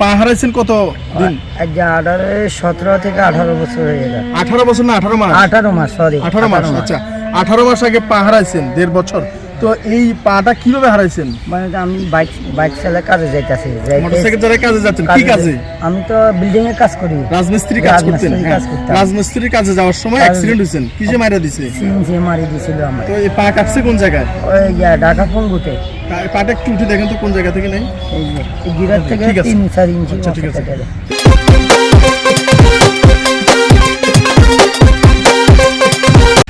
পা হারাইছেন কত দিন? আঠারো সতেরো থেকে আঠারো বছর হয়ে গেল। আঠারো বছর না আঠারো মাস? আঠারো মাস সরি আঠারো মাস। আচ্ছা। আঠারো মাস আগে পা হারাইছেন দেড় বছর। তো এই পাটা কীভাবে হারাইছেন? মানে আমি বাইক বাইক চালা কাজে যাইতাছি যাইতে- মোটরসাইকেল যারা কাজে যাচ্ছেন কি কাজে- আমি তো বিল্ডিং এ কাজ করি। রাজমিস্ত্রি কাজ করতেন রাজমিস্ত্রি হ্যাঁ। কাজ। রাজমিস্ত্রির কাজে যাওয়ার সময় অ্যাক্সিডেন্ট হয়েছেন কিসে মারা দিছে? সিএনজি মারি দিছিল আমার তো এই পা কাটছে কোন জায়গায়? ওই ইয়া, ঢাকা পঙ্গুতে। পাটা একটু উঠে দেখেন তো কোন জায়গা থেকে নেই? এই যে গিরার থেকে ঠিক আছে। তিন চার ইঞ্চি আচ্ছা, ঠিক আছে।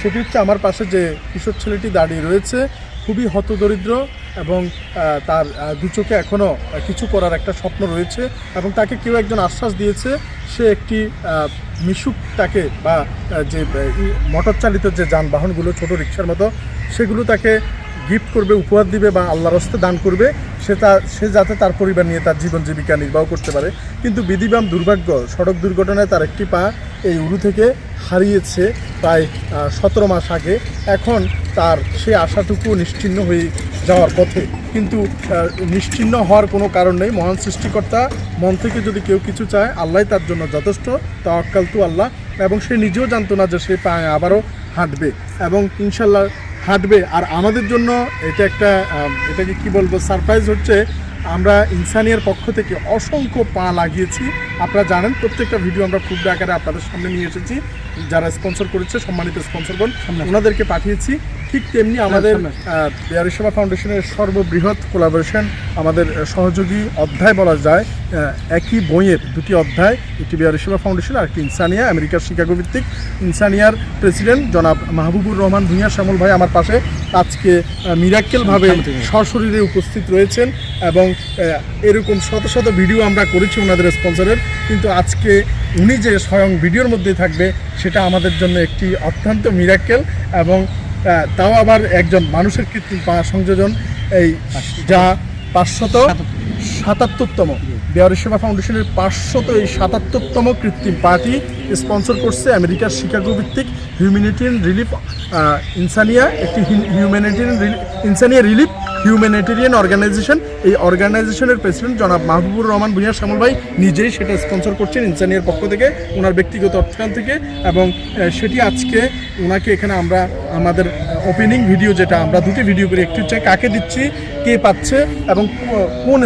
সেটি হচ্ছে আমার পাশে যে কিশোর ছেলেটি দাঁড়িয়ে রয়েছে খুবই হতদরিদ্র এবং তার দুচোকে এখনও কিছু করার একটা স্বপ্ন রয়েছে এবং তাকে কেউ একজন আশ্বাস দিয়েছে, সে একটি মিশুক তাকে বা যে মোটর চালিত যে যানবাহনগুলো, ছোট রিক্সার মতো, সেগুলো তাকে গিফট করবে উপহার দিবে বা আল্লাহর হস্তে দান করবে সে তা সে যাতে তার পরিবার নিয়ে তার জীবন জীবিকা নির্বাহ করতে পারে। কিন্তু বিধিবাম দুর্ভাগ্য সড়ক দুর্ঘটনায় তার একটি পা এই উরু থেকে হারিয়েছে প্রায় সতেরো মাস আগে। এখন তার সে আশাটুকু নিশ্চিহ্ন হয়ে যাওয়ার পথে। কিন্তু আহ, নিশ্চিহ্ন হওয়ার কোনো কারণ নেই। মহান সৃষ্টিকর্তা মন থেকে যদি কেউ কিছু চায় আল্লাহ তার জন্য যথেষ্ট। তাওয়াক্কাল তু আল্লাহ। এবং সে নিজেও জানতো না যে সে পায়ে আবারও হাঁটবে। এবং ইনশাল্লাহ হাঁটবে আর আমাদের জন্য এটা একটা এটাকে কি বলব সারপ্রাইজ হচ্ছে, আমরা ইনসানিয়ার পক্ষ থেকে অসংখ্য পা লাগিয়েছি। আপনারা জানেন, প্রত্যেকটা ভিডিও আমরা খুব আকারে আপনাদের সামনে নিয়ে এসেছি। যারা স্পন্সর করেছে সম্মানিত স্পন্সরগণ ওনাদেরকে পাঠিয়েছি। ঠিক তেমনি আমাদের বিহারি সেবা ফাউন্ডেশনের সর্ববৃহৎ কোলাবোরেশন আমাদের সহযোগী অধ্যায় বলা যায় একই বইয়ের দুটি অধ্যায় একটি বিহারি সেবা ফাউন্ডেশন আর একটি ইনসানিয়া আমেরিকার শিকাগো ভিত্তিক। ইনসানিয়ার প্রেসিডেন্ট জনাব মাহবুবুর রহমান ভূঁইয়া শ্যামল ভাই আমার পাশে আজকে মিরাক্কেলভাবে সশরীরে উপস্থিত রয়েছেন এবং এরকম শত শত ভিডিও আমরা করেছি ওনাদের স্পন্সরের কিন্তু আজকে উনি যে স্বয়ং ভিডিওর মধ্যে থাকবে, সেটা আমাদের জন্য একটি অত্যন্ত মিরাক্কেল এবং তাও আবার একজন মানুষের কৃত্রিম পা সংযোজন, এই যা পাঁচশত সাতাত্তরতম বেয়ারি সেবা ফাউন্ডেশনের পাঁচশত এই সাতাত্তরতম কৃত্রিম পার্টি স্পন্সর করছে আমেরিকার শিকাগো ভিত্তিক হিউম্যানিটেরিয়ান রিলিফ ইনসানিয়া একটি humanitarian Insania relief humanitarian organization এই অর্গানাইজেশনের প্রেসিডেন্ট জনাব মাহবুবুর রহমান ভুঁইয়া শ্যামল ভাই নিজেই সেটা স্পন্সর করছেন ইনসানিয়ার পক্ষ থেকে, ওনার ব্যক্তিগত অর্থায়ন থেকে এবং সেটি আজকে ওনাকে এখানে আমরা, আমাদের ওপেনিং ভিডিও যেটা, আমরা দুটি ভিডিও করে একটি হচ্ছে কাকে দিচ্ছি, কে পাচ্ছে এবং কোন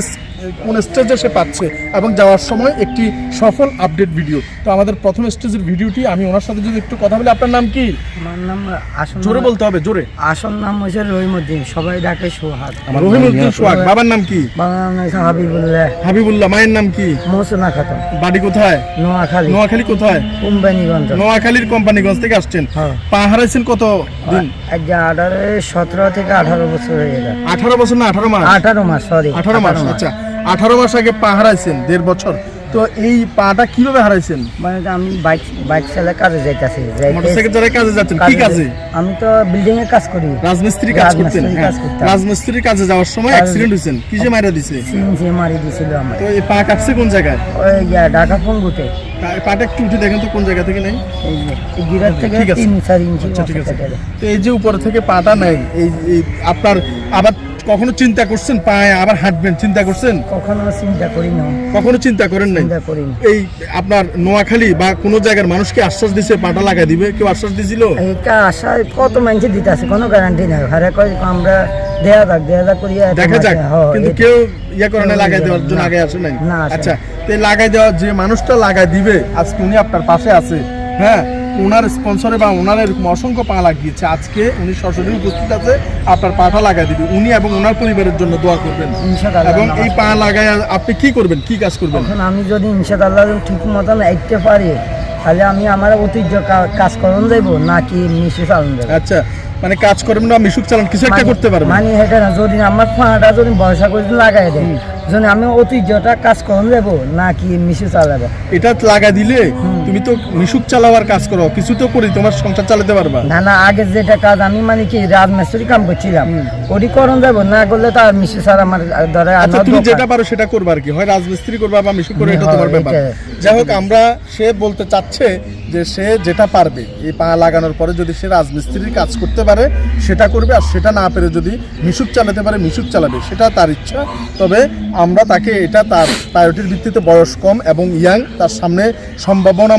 কোন স্টেজে সে পাচ্ছে এবং যাওয়ার সময় একটি সফল আপডেট ভিডিও তো আমাদের প্রথম স্টেজের ভিডিওটি আমি ওনার সাথে যদি একটু কথা বলি আপনার নাম কি? আমার নাম আসল জোরে বলতে হবে জোরে। আসল নাম হচ্ছে রহিমুদ্দিন সবাই ডাকে সোহাগ। রহিমউদ্দিন সোহাগ বাবার নাম কি? বাংলা নাম হাবিবুল্লাহ। হাবিবুল্লাহ মায়ের নাম কি? মৌসুনা খাতুন। বাড়ি কোথায়? নোয়াখালী। নোয়াখালী কোথায়? কোম্পানিগঞ্জ। নোয়াখালীর কোম্পানিগঞ্জ থেকে আসছেন। হ্যাঁ। পা হারাইছেন কত দিন? আঠারো সতেরো থেকে আঠারো বছর হয়ে গেল। আঠারো বছর না আঠারো মাস? আঠারো মাস সরি আঠারো মাস। আচ্ছা। আঠারো মাস আগে পা হারাইছেন দেড় বছর। তো এই পাটা কীভাবে হারাইছেন? মানে আমি বাইক বাইক চালা কাজে যাইতাছি যাইতে- মোটরসাইকেল যারা কাজে যাচ্ছেন কি কাজে আমি তো বিল্ডিং এ কাজ করি। রাজমিস্ত্রি কাজ করতেন রাজমিস্ত্রি হ্যাঁ। কাজ রাজমিস্ত্রির কাজে যাওয়ার সময় অ্যাক্সিডেন্ট হয়েছেন কিসে মারা দিছে? সিএনজি মারি দিছিল আমার তো এই পা কাটছে কোন জায়গায়? ওই ইয়া, ঢাকা পঙ্গুতে। পাটা একটু উঠে দেখেন তো কোন জায়গা থেকে নেই? এই গিরার থেকে ঠিক আছে। তিন চার ইঞ্চি আচ্ছা ঠিক আছে। তো এই যে উপর থেকে পাটা নেই এই আপনার আবার কখনো চিন্তা করছেন পায়ে আবার হাঁটবেন? চিন্তা করছেন? কখনো চিন্তা করি না। কখনো চিন্তা করেন নাই? চিন্তা করি না। এই আপনার নোয়াখালী বা কোনো জায়গার মানুষকে আশ্বাস দিছে পাটা লাগাই দিবে? কেউ আশ্বাস দিছিল? এইটা আশা কত মানুষ দিতে আছে কোনো গ্যারান্টি নাই। হারে কয় আমরা দেয়া যাক দেয়া যাক করিয়া দেখা যাক কিন্তু কেউ ইয়া করে না লাগাই দেওয়ার জন্য আগে আসে নাই? না, আচ্ছা তো লাগাই দেওয়া যে মানুষটা লাগাই দিবে আজকে উনি আপনার পাশে আছে হ্যাঁ? ওনার স্পন্সরে বা ওনার এরকম অসংখ্য পা লাগিয়েছে। আজকে উনি সরাসরি উপস্থিত আছে আপনার পাটা লাগাই দিবে। উনি এবং ওনার পরিবারের জন্য দোয়া করবেন। এবং এই পা লাগায় আপনি কি করবেন? কি কাজ করবেন? এখন আমি যদি ইনশাআল্লাহ ঠিক মতন আইতে পারি তাহলে আমি আমার ঐতিহ্য কাজ করুন যাইব নাকি মিশে চালন যাব আচ্ছা মানে কাজ করবেন না মিশুক চালান কিছু একটা করতে পারবেন? মানে এটা না যদি আমার ফাঁটা যদি বয়সা করে লাগাই দেয় যদি আমি ঐতিহ্যটা কাজ করুন যাব নাকি মিশে চালাবো? এটা লাগাই দিলে তুমি তো মিশুক চালাবার কাজ করো কিছু তো করি তোমার সংসার চালাতে পারবা। না না আগে যেটা কাজ আমি মানে কি রাজমিস্ত্রি কাম করছিলাম। ওটি করণ যাব না করলে তো আর মিশে স্যার আমার ধরে আচ্ছা তুমি যেটা পারো সেটা করবা আর কি হয় রাজমিস্ত্রি করবা বা মিশুক করে এটা তোমার ব্যাপার। যাই হোক আমরা সে বলতে চাচ্ছে যে সে যেটা পারবে এই পা লাগানোর পরে যদি সে রাজমিস্ত্রির কাজ করতে পারে সেটা করবে আর সেটা না পেরে যদি মিশুক চালাতে পারে মিশুক চালাবে সেটা তার ইচ্ছা। তবে আমরা তাকে এটা তার প্রায়োরিটির ভিত্তিতে বয়স কম এবং ইয়াং তার সামনে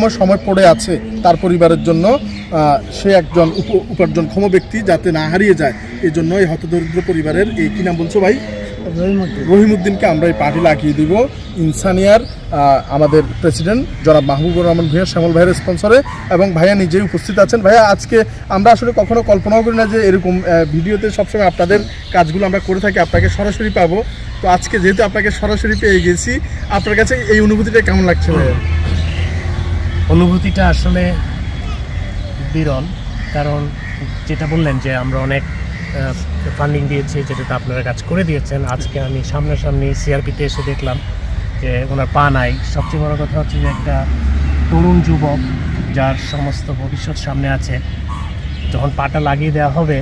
সম্ভাবনাময় সময় পড়ে আছে তার পরিবারের জন্য সে একজন উপ- উপার্জনক্ষম ব্যক্তি যাতে না হারিয়ে যায়। এই জন্য এই হতদরিদ্র পরিবারের এই কি নাম বলছো ভাই। রহিমউদ্দিনকে আমরা এই পার্টি লাগিয়ে দিব। ইনসানিয়ার আমাদের প্রেসিডেন্ট জনাব মাহবুবুর রহমান ভূঁইয়া শ্যামল ভাইয়ের স্পন্সরে এবং ভাইয়া নিজেই উপস্থিত আছেন। ভাইয়া আজকে আমরা আসলে কখনো কল্পনাও করি না যে এরকম ভিডিওতে সবসময় আপনাদের কাজগুলো আমরা করে থাকি আপনাকে সরাসরি পাবো। তো আজকে যেহেতু আপনাকে সরাসরি পেয়ে গেছি আপনার কাছে এই অনুভূতিটা কেমন লাগছে ভাইয়া? অনুভূতিটা আসলে বিরল কারণ যেটা বললেন যে আমরা অনেক ফান্ডিং দিয়েছি যেটাতে আপনারা কাজ করে দিয়েছেন। আজকে আমি সামনাসামনি সিআরপিতে এসে দেখলাম যে ওনার পা নাই। সবচেয়ে বড় কথা হচ্ছে যে একটা তরুণ যুবক যার সমস্ত ভবিষ্যৎ সামনে আছে যখন পাটা লাগিয়ে দেওয়া হবে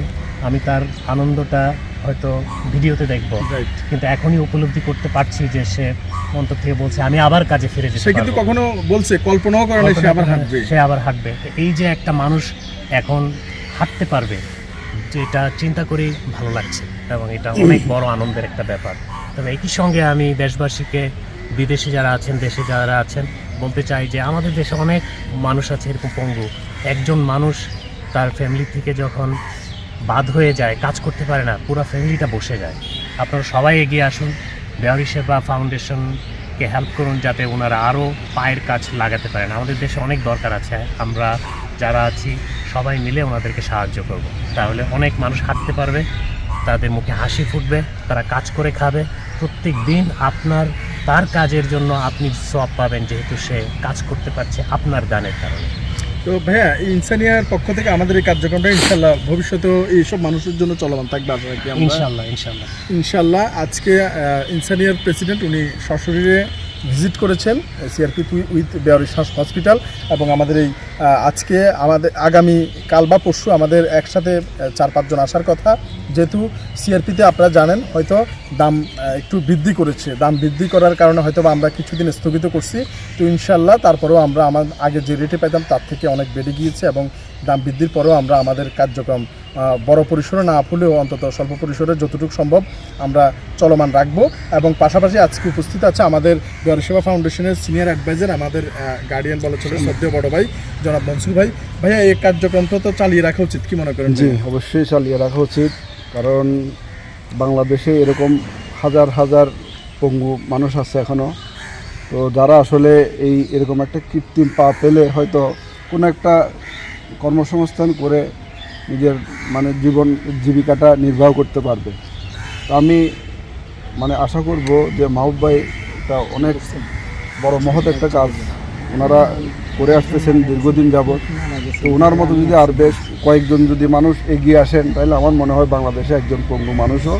আমি তার আনন্দটা হয়তো ভিডিওতে দেখব. কিন্তু এখনই উপলব্ধি করতে পারছি যে সে অন্তর থেকে বলছে আমি আবার কাজে ফিরে যেতে সে কিন্তু। কখনো বলছে কল্পনাও করে সে আবার হাঁটবে। সে আবার হাঁটবে। এই যে একটা মানুষ এখন হাঁটতে পারবে যেটা চিন্তা করেই ভালো লাগছে এবং এটা অনেক বড় আনন্দের একটা ব্যাপার। তবে একই সঙ্গে আমি দেশবাসীকে বিদেশে যারা আছেন দেশে যারা আছেন বলতে চাই যে আমাদের দেশে অনেক মানুষ আছে এরকম পঙ্গু। একজন মানুষ তার ফ্যামিলি থেকে যখন বাদ হয়ে যায় কাজ করতে পারে না পুরো ফ্যামিলিটা বসে যায়। আপনারা সবাই এগিয়ে আসুন বেহারি সেবা ফাউন্ডেশনকে হেল্প করুন যাতে ওনারা আরও পায়ের কাজ লাগাতে পারেন। আমাদের দেশে অনেক দরকার আছে। আমরা যারা আছি, সবাই মিলে ওনাদেরকে সাহায্য করব। তাহলে অনেক মানুষ হাঁটতে পারবে, তাদের মুখে হাসি ফুটবে, তারা কাজ করে খাবে। প্রত্যেক দিন আপনার, তার কাজের জন্য আপনি সব পাবেন যেহেতু সে কাজ করতে পারছে আপনার গানের কারণে। তো ভাইয়া ইনসানিয়ার পক্ষ থেকে আমাদের এই কার্যক্রমটা ইনশাল্লাহ ভবিষ্যতেও এইসব মানুষের জন্য চলমান থাকবে আশা রাখি ইনশাল্লাহ ইনশাল্লাহ। ইনশাল্লাহ আজকে ইনসানিয়ার প্রেসিডেন্ট উনি সশরীরে ভিজিট করেছেন, সিআরপি উইথ বেয়ারি হসপিটাল এবং আমাদের এই আজকে আমাদের, আগামী কাল বা পরশু আমাদের একসাথে চার পাঁচজন আসার কথা। যেহেতু সিআরপিতে আপনারা জানেন, হয়তো দাম একটু বৃদ্ধি করেছে। দাম বৃদ্ধি করার কারণে হয়তো আমরা কিছুদিন স্থগিত করছি। তো ইনশাল্লাহ তারপরেও আমরা আমার আগে যে রেটে পেতাম তার থেকে অনেক বেড়ে গিয়েছে এবং দাম বৃদ্ধির পরেও আমরা আমাদের কার্যক্রম বড় পরিসরে না হলেও অন্তত স্বল্প পরিসরে যতটুকু সম্ভব আমরা চলমান রাখব। এবং পাশাপাশি আজকে উপস্থিত আছে আমাদের গরিসেবা ফাউন্ডেশনের সিনিয়র অ্যাডভাইজার আমাদের গার্ডিয়ান বলা চলে শ্রদ্ধেয় বড় ভাই জনাব মনসুর ভাই। ভাইয়া এই কার্যক্রমটা তো চালিয়ে রাখা উচিত কি মনে করেন জি অবশ্যই চালিয়ে রাখা উচিত কারণ বাংলাদেশে এরকম হাজার হাজার পঙ্গু মানুষ আছে এখনও তো যারা আসলে এই এরকম একটা কৃত্রিম পা পেলে হয়তো কোনো একটা কর্মসংস্থান করে নিজের মানে জীবন, জীবিকাটা নির্বাহ করতে পারবে। তো আমি মানে আশা করব যে মাহবুব ভাই এটা অনেক বড় মহৎ একটা কাজ ওনারা করে আসতেছেন দীর্ঘদিন যাবৎ। তো ওনার মতো যদি আর বেশ কয়েকজন যদি মানুষ এগিয়ে আসেন, তাহলে আমার মনে হয় বাংলাদেশে একজন পঙ্গু মানুষও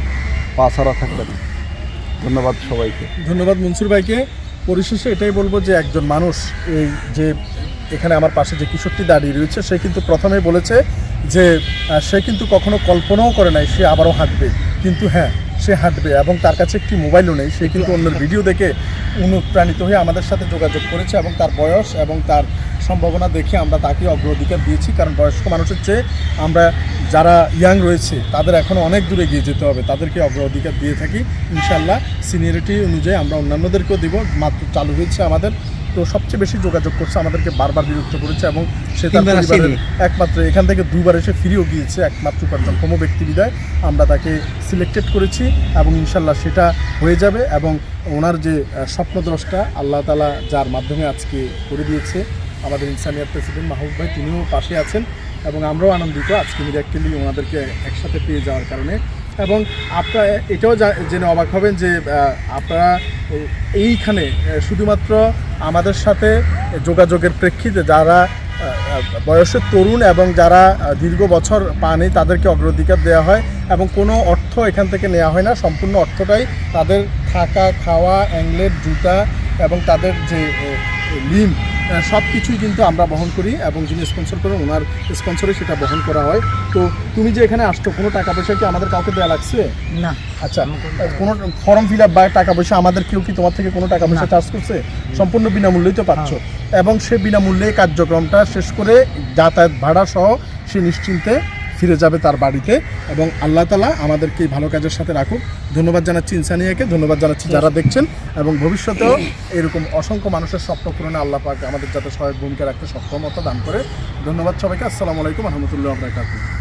পা ছাড়া থাকবে না। ধন্যবাদ সবাইকে। ধন্যবাদ মনসুর ভাইকে। পরিশেষে এটাই বলব যে একজন মানুষ, এই যে এখানে আমার পাশে যে কিশোরটি দাঁড়িয়ে রয়েছে, সে কিন্তু প্রথমে বলেছে যে সে কিন্তু কখনো কল্পনাও করে নাই সে আবারও হাঁটবে। কিন্তু হ্যাঁ সে হাঁটবে এবং তার কাছে একটি মোবাইলও নেই। সে কিন্তু অন্যের ভিডিও দেখে অনুপ্রাণিত হয়ে আমাদের সাথে যোগাযোগ করেছে এবং তার বয়স এবং তার সম্ভাবনা দেখে আমরা তাকে অগ্রাধিকার দিয়েছি। কারণ বয়স্ক মানুষের চেয়ে আমরা যারা ইয়াং রয়েছে তাদের এখনও অনেক দূরে গিয়ে যেতে হবে। তাদেরকে অগ্রাধিকার দিয়ে থাকি। ইনশাল্লাহ সিনিয়রিটি অনুযায়ী আমরা অন্যান্যদেরকেও দিব। মাত্র চালু হয়েছে আমাদের তো সবচেয়ে বেশি যোগাযোগ করছে আমাদেরকে বারবার বিরক্ত করেছে এবং সে তার পরিবারের একমাত্র এখান থেকে দুবার এসে ফিরেও গিয়েছে একমাত্র উপার্জন কোনো ব্যক্তি বিদায়। আমরা তাকে সিলেক্টেড করেছি এবং ইনশাল্লাহ সেটা হয়ে যাবে এবং ওনার যে স্বপ্নদ্রষ্টা আল্লাহ তালা যার মাধ্যমে আজকে করে দিয়েছে আমাদের ইনসানিয়ার প্রেসিডেন্ট মাহবুব ভাই তিনিও পাশে আছেন এবং আমরাও আনন্দিত আজকে মিরাক্কেলি ওনাদেরকে একসাথে পেয়ে যাওয়ার কারণে। এবং আপনারা এটাও জেনে অবাক হবেন যে আপনারা এইখানে শুধুমাত্র আমাদের সাথে যোগাযোগের প্রেক্ষিতে যারা বয়সের তরুণ এবং যারা দীর্ঘ বছর পানি তাদেরকে অগ্রাধিকার দেওয়া হয় এবং কোনো অর্থ এখান থেকে নেওয়া হয় না। সম্পূর্ণ অর্থটাই তাদের থাকা, খাওয়া, অ্যাংলেট, জুতা এবং তাদের যে লিম সব কিছুই কিন্তু আমরা বহন করি এবং যিনি স্পন্সর করেন ওনার স্পন্সরে সেটা বহন করা হয়। তো তুমি যে এখানে আসছো কোনো টাকা পয়সা কি আমাদের কাউকে দেওয়া লাগছে? না। আচ্ছা কোনো ফর্ম ফিল আপ বা টাকা পয়সা আমাদের কেউ কি তোমার থেকে কোনো টাকা পয়সা চার্জ করছে? সম্পূর্ণ বিনামূল্যেই তো পাচ্ছ। এবং সে বিনামূল্যে কার্যক্রমটা শেষ করে যাতায়াত ভাড়া সহ সে নিশ্চিন্তে ফিরে যাবে তার বাড়িতে এবং আল্লাহ তালা আমাদেরকে এই ভালো কাজের সাথে রাখুক। ধন্যবাদ জানাচ্ছি ইনসানিয়াকে, ধন্যবাদ জানাচ্ছি যারা দেখছেন এবং ভবিষ্যতেও এরকম অসংখ্য মানুষের স্বপ্ন পূরণে আল্লাহ পাক আমাদের যাতে সহায়ক ভূমিকা রাখতে সক্ষমতা দান করে। ধন্যবাদ সবাইকে, আসসালামু আলাইকুম রহমতুল্লাহ বরকাতুহ।